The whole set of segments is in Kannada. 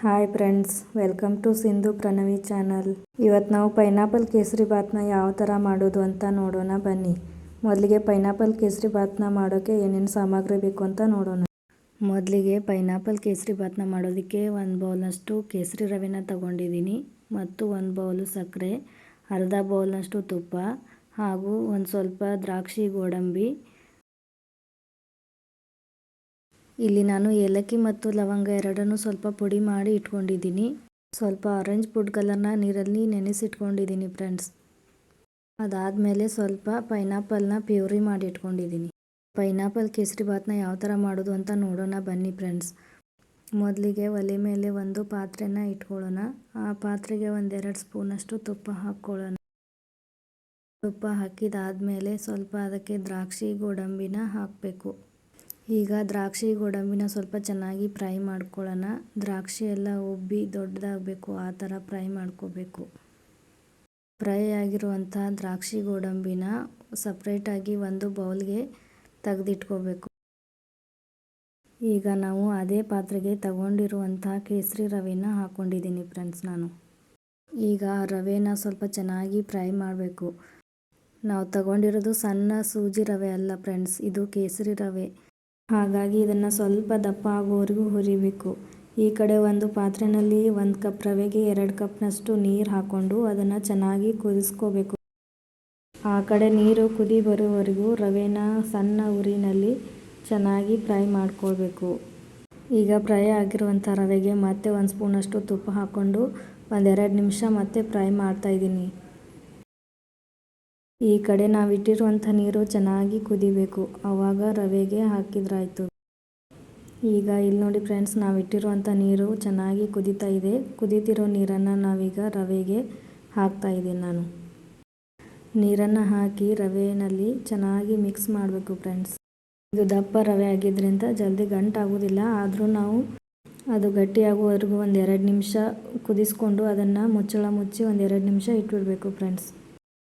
Hi friends welcome to Sindhu Pranavi channel ಇವತ್ತು ನಾವು ಪೈನಾಪಲ್ ಕೇಸರಿ ಬಾತ್ನ ಯಾವ ಥರ ಮಾಡೋದು ಅಂತ ನೋಡೋಣ ಬನ್ನಿ. ಮೊದಲಿಗೆ ಪೈನಾಪಲ್ ಕೇಸರಿ ಬಾತ್ನ ಮಾಡೋಕ್ಕೆ ಏನೇನು ಸಾಮಗ್ರಿ ಬೇಕು ಅಂತ ನೋಡೋಣ. ಮೊದಲಿಗೆ ಪೈನಾಪಲ್ ಕೇಸರಿ ಬಾತ್ನ ಮಾಡೋದಕ್ಕೆ ಒಂದು ಬೌಲ್ನಷ್ಟು ಕೇಸರಿ ರವೆನ ತಗೊಂಡಿದ್ದೀನಿ ಮತ್ತು ಒಂದು ಬೌಲು ಸಕ್ಕರೆ, ಅರ್ಧ ಬೌಲ್ನಷ್ಟು ತುಪ್ಪ ಹಾಗೂ ಒಂದು ಸ್ವಲ್ಪ ದ್ರಾಕ್ಷಿ, ಗೋಡಂಬಿ ಇಲ್ಲಿ ನಾನು ಏಲಕ್ಕಿ ಮತ್ತು ಲವಂಗ ಎರಡನ್ನೂ ಸ್ವಲ್ಪ ಪುಡಿ ಮಾಡಿ ಇಟ್ಕೊಂಡಿದ್ದೀನಿ. ಸ್ವಲ್ಪ ಆರೆಂಜ್ ಫುಡ್ ಕಲರ್ನ ನೀರಲ್ಲಿ ನೆನೆಸಿಟ್ಕೊಂಡಿದ್ದೀನಿ ಫ್ರೆಂಡ್ಸ್ ಅದಾದಮೇಲೆ ಸ್ವಲ್ಪ ಪೈನಾಪಲ್ನ ಪ್ಯೂರಿ ಮಾಡಿ ಇಟ್ಕೊಂಡಿದ್ದೀನಿ. ಪೈನಾಪಲ್ ಕೇಸರಿ ಬಾತ್ನ ಯಾವ ಥರ ಮಾಡೋದು ಅಂತ ನೋಡೋಣ ಬನ್ನಿ ಫ್ರೆಂಡ್ಸ್ ಮೊದಲಿಗೆ ಒಲೆ ಮೇಲೆ ಒಂದು ಪಾತ್ರೆನ ಇಟ್ಕೊಳ್ಳೋಣ. ಆ ಪಾತ್ರೆಗೆ ಒಂದೆರಡು ಸ್ಪೂನಷ್ಟು ತುಪ್ಪ ಹಾಕ್ಕೊಳ್ಳೋಣ. ತುಪ್ಪ ಹಾಕಿದಾದಮೇಲೆ ಸ್ವಲ್ಪ ಅದಕ್ಕೆ ದ್ರಾಕ್ಷಿ, ಗೋಡಂಬಿನ ಹಾಕಬೇಕು. ಈಗ ದ್ರಾಕ್ಷಿ ಗೋಡಂಬಿನ ಸ್ವಲ್ಪ ಚೆನ್ನಾಗಿ ಫ್ರೈ ಮಾಡ್ಕೊಳ್ಳೋಣ. ದ್ರಾಕ್ಷಿ ಎಲ್ಲ ಉಬ್ಬಿ ದೊಡ್ಡದಾಗಬೇಕು, ಆ ಥರ ಫ್ರೈ ಮಾಡ್ಕೋಬೇಕು. ಫ್ರೈ ಆಗಿರುವಂಥ ದ್ರಾಕ್ಷಿ ಗೋಡಂಬಿನ ಸಪ್ರೇಟಾಗಿ ಒಂದು ಬೌಲ್ಗೆ ತೆಗೆದಿಟ್ಕೋಬೇಕು. ಈಗ ನಾವು ಅದೇ ಪಾತ್ರೆಗೆ ತಗೊಂಡಿರುವಂಥ ಕೇಸರಿ ರವೆನ ಹಾಕ್ಕೊಂಡಿದ್ದೀನಿ ಫ್ರೆಂಡ್ಸ್ ನಾನು. ಈಗ ರವೆನ ಸ್ವಲ್ಪ ಚೆನ್ನಾಗಿ ಫ್ರೈ ಮಾಡಬೇಕು. ನಾವು ತಗೊಂಡಿರೋದು ಸಣ್ಣ ಸೂಜಿ ರವೆ ಅಲ್ಲ ಫ್ರೆಂಡ್ಸ್, ಇದು ಕೇಸರಿ ರವೆ. ಹಾಗಾಗಿ ಇದನ್ನು ಸ್ವಲ್ಪ ದಪ್ಪ ಆಗೋವರೆಗೂ ಹುರಿಬೇಕು. ಈ ಕಡೆ ಒಂದು ಪಾತ್ರೆಯಲ್ಲಿ ಒಂದು ಕಪ್ ರವೆಗೆ ಎರಡು ಕಪ್ನಷ್ಟು ನೀರು ಹಾಕ್ಕೊಂಡು ಅದನ್ನು ಚೆನ್ನಾಗಿ ಕುದಿಸ್ಕೋಬೇಕು. ಆ ಕಡೆ ನೀರು ಕುದಿ ಬರುವವರೆಗೂ ರವೆನ ಸಣ್ಣ ಉರಿನಲ್ಲಿ ಚೆನ್ನಾಗಿ ಫ್ರೈ ಮಾಡ್ಕೊಳ್ಬೇಕು. ಈಗ ಫ್ರೈ ಆಗಿರುವಂಥ ರವೆಗೆ ಮತ್ತೆ ಒಂದು ಸ್ಪೂನಷ್ಟು ತುಪ್ಪ ಹಾಕ್ಕೊಂಡು ಒಂದೆರಡು ನಿಮಿಷ ಮತ್ತೆ ಫ್ರೈ ಮಾಡ್ತಾಯಿದ್ದೀನಿ ಈ ಕಡೆ ನಾವು ಇಟ್ಟಿರುವಂಥ ನೀರು ಚೆನ್ನಾಗಿ ಕುದಿಬೇಕು. ಆವಾಗ ರವೆಗೆ ಹಾಕಿದ್ರಾಯ್ತು. ಈಗ ಇಲ್ಲಿ ನೋಡಿ ಫ್ರೆಂಡ್ಸ್ ನಾವು ಇಟ್ಟಿರುವಂಥ ನೀರು ಚೆನ್ನಾಗಿ ಕುದೀತಾ ಇದೆ. ಕುದೀತಿರೋ ನೀರನ್ನು ನಾವೀಗ ರವೆಗೆ ಹಾಕ್ತಾ ಇದ್ದೀನಿ ನಾನು. ನೀರನ್ನು ಹಾಕಿ ರವೆಯಲ್ಲಿ ಚೆನ್ನಾಗಿ ಮಿಕ್ಸ್ ಮಾಡಬೇಕು ಫ್ರೆಂಡ್ಸ್. ಇದು ದಪ್ಪ ರವೆ ಆಗಿದ್ದರಿಂದ ಜಲ್ದಿ ಗಂಟಾಗೋದಿಲ್ಲ ಆದರೂ ನಾವು ಅದು ಗಟ್ಟಿಯಾಗುವವರೆಗೂ ಒಂದು ಎರಡು ನಿಮಿಷ ಕುದಿಸ್ಕೊಂಡು ಅದನ್ನು ಮುಚ್ಚಳ ಮುಚ್ಚಿ ಒಂದು ಎರಡು ನಿಮಿಷ ಇಟ್ಬಿಡಬೇಕು ಫ್ರೆಂಡ್ಸ್.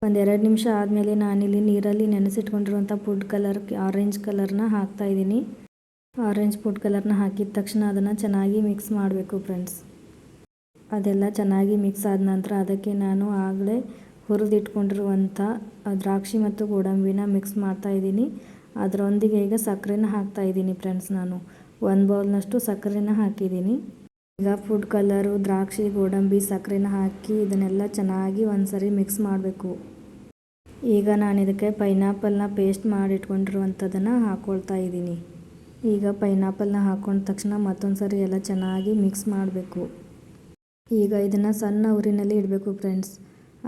ಒಂದೆರಡು ನಿಮಿಷ ಆದಮೇಲೆ ನಾನಿಲ್ಲಿ ನೀರಲ್ಲಿ ನೆನೆಸಿಟ್ಕೊಂಡಿರುವಂಥ ಫುಡ್ ಕಲರ್ ಆರೆಂಜ್ ಕಲರ್ನ ಹಾಕ್ತಾಯಿದ್ದೀನಿ ಆರೆಂಜ್ ಫುಡ್ ಕಲರ್ನ ಹಾಕಿದ ತಕ್ಷಣ ಅದನ್ನು ಚೆನ್ನಾಗಿ ಮಿಕ್ಸ್ ಮಾಡಬೇಕು ಫ್ರೆಂಡ್ಸ್ ಅದೆಲ್ಲ ಚೆನ್ನಾಗಿ ಮಿಕ್ಸ್ ಆದ ನಂತರ ಅದಕ್ಕೆ ನಾನು ಆಗಲೇ ಹುರಿದಿಟ್ಕೊಂಡಿರುವಂಥ ದ್ರಾಕ್ಷಿ ಮತ್ತು ಗೋಡಂಬಿನ ಮಿಕ್ಸ್ ಮಾಡ್ತಾ ಇದ್ದೀನಿ. ಅದರೊಂದಿಗೆ ಈಗ ಸಕ್ಕರೆನ ಹಾಕ್ತಾ ಇದ್ದೀನಿ ಫ್ರೆಂಡ್ಸ್ ನಾನು. ಒಂದು ಬೌಲ್ನಷ್ಟು ಸಕ್ಕರೆನ ಹಾಕಿದ್ದೀನಿ. ಈಗ ಫುಡ್ ಕಲರು, ದ್ರಾಕ್ಷಿ, ಗೋಡಂಬಿ, ಸಕ್ಕರೆನ ಹಾಕಿ ಇದನ್ನೆಲ್ಲ ಚೆನ್ನಾಗಿ ಒಂದ್ಸರಿ ಮಿಕ್ಸ್ ಮಾಡಬೇಕು. ಈಗ ನಾನು ಇದಕ್ಕೆ ಪೈನಾಪಲ್ನ ಪೇಸ್ಟ್ ಮಾಡಿ ಇಟ್ಕೊಂಡಿರುವಂಥದ್ದನ್ನು ಹಾಕ್ಕೊಳ್ತಾ ಇದ್ದೀನಿ. ಈಗ ಪೈನಾಪಲ್ನ ಹಾಕ್ಕೊಂಡ ತಕ್ಷಣ ಮತ್ತೊಂದು ಸರಿ ಎಲ್ಲ ಚೆನ್ನಾಗಿ ಮಿಕ್ಸ್ ಮಾಡಬೇಕು. ಈಗ ಇದನ್ನು ಸಣ್ಣ ಊರಿನಲ್ಲಿ ಇಡಬೇಕು ಫ್ರೆಂಡ್ಸ್.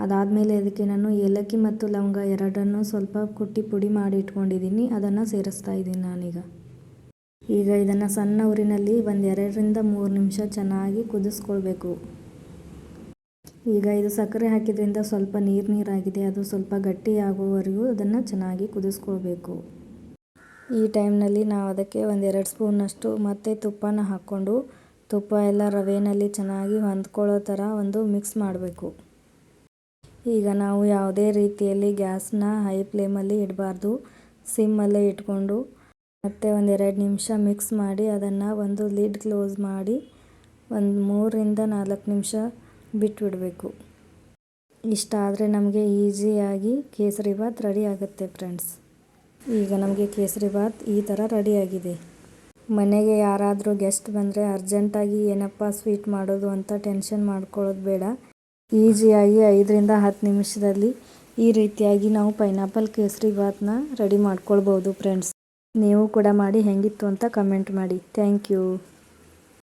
ಅದಾದಮೇಲೆ ಇದಕ್ಕೆ ನಾನು ಏಲಕ್ಕಿ ಮತ್ತು ಲವಂಗ ಎರಡನ್ನೂ ಸ್ವಲ್ಪ ಕುಟ್ಟಿ ಪುಡಿ ಮಾಡಿ ಇಟ್ಕೊಂಡಿದ್ದೀನಿ. ಅದನ್ನು ಸೇರಿಸ್ತಾ ಇದ್ದೀನಿ ನಾನೀಗ. ಈಗ ಇದನ್ನು ಸಣ್ಣ ಊರಿನಲ್ಲಿ ಒಂದು ಎರಡರಿಂದ ಮೂರು ನಿಮಿಷ ಚೆನ್ನಾಗಿ ಕುದಿಸ್ಕೊಳ್ಬೇಕು. ಈಗ ಇದು ಸಕ್ಕರೆ ಹಾಕಿದ್ರಿಂದ ಸ್ವಲ್ಪ ನೀರು ನೀರಾಗಿದೆ, ಅದು ಸ್ವಲ್ಪ ಗಟ್ಟಿ ಆಗುವವರೆಗೂ ಅದನ್ನು ಚೆನ್ನಾಗಿ ಕುದಿಸ್ಕೊಳ್ಬೇಕು. ಈ ಟೈಮ್ನಲ್ಲಿ ನಾವು ಅದಕ್ಕೆ ಒಂದೆರಡು ಸ್ಪೂನಷ್ಟು ಮತ್ತೆ ತುಪ್ಪನ ಹಾಕ್ಕೊಂಡು ತುಪ್ಪ ಎಲ್ಲ ರವೆಯಲ್ಲಿ ಚೆನ್ನಾಗಿ ಹೊಂದ್ಕೊಳ್ಳೋ ಥರ ಒಂದು ಮಿಕ್ಸ್ ಮಾಡಬೇಕು. ಈಗ ನಾವು ಯಾವುದೇ ರೀತಿಯಲ್ಲಿ ಗ್ಯಾಸ್ನ ಹೈ ಫ್ಲೇಮಲ್ಲಿ ಇಡಬಾರ್ದು. ಸಿಮ್ಮಲ್ಲೇ ಇಟ್ಕೊಂಡು ಮತ್ತು ಒಂದೆರಡು ನಿಮಿಷ ಮಿಕ್ಸ್ ಮಾಡಿ ಅದನ್ನು ಒಂದು ಲಿಡ್ ಕ್ಲೋಸ್ ಮಾಡಿ ಒಂದು ಮೂರಿಂದ ನಾಲ್ಕು ನಿಮಿಷ ಬಿಟ್ಬಿಡಬೇಕು. ಇಷ್ಟ ಆದರೆ ನಮಗೆ ಈಸಿಯಾಗಿ ಕೇಸರಿ ಬಾತ್ ರೆಡಿ ಆಗುತ್ತೆ ಫ್ರೆಂಡ್ಸ್ ಈಗ ನಮಗೆ ಕೇಸರಿ ಬಾತ್ ಈ ಥರ ರೆಡಿಯಾಗಿದೆ ಮನೆಗೆ ಯಾರಾದರೂ ಗೆಸ್ಟ್ ಬಂದರೆ ಅರ್ಜೆಂಟಾಗಿ ಏನಪ್ಪ ಸ್ವೀಟ್ ಮಾಡೋದು ಅಂತ ಟೆನ್ಷನ್ ಮಾಡ್ಕೊಳ್ಳೋದು ಬೇಡ. ಈಸಿಯಾಗಿ ಐದರಿಂದ ಹತ್ತು ನಿಮಿಷದಲ್ಲಿ ಈ ರೀತಿಯಾಗಿ ನಾವು ಪೈನಾಪಲ್ ಕೇಸರಿ ಬಾತ್ನ ರೆಡಿ ಮಾಡ್ಕೊಳ್ಬೋದು ಫ್ರೆಂಡ್ಸ್ ನೀವು ಕೂಡ ಮಾಡಿ ಹೇಗಿತ್ತು ಅಂತ ಕಮೆಂಟ್ ಮಾಡಿ. Thank you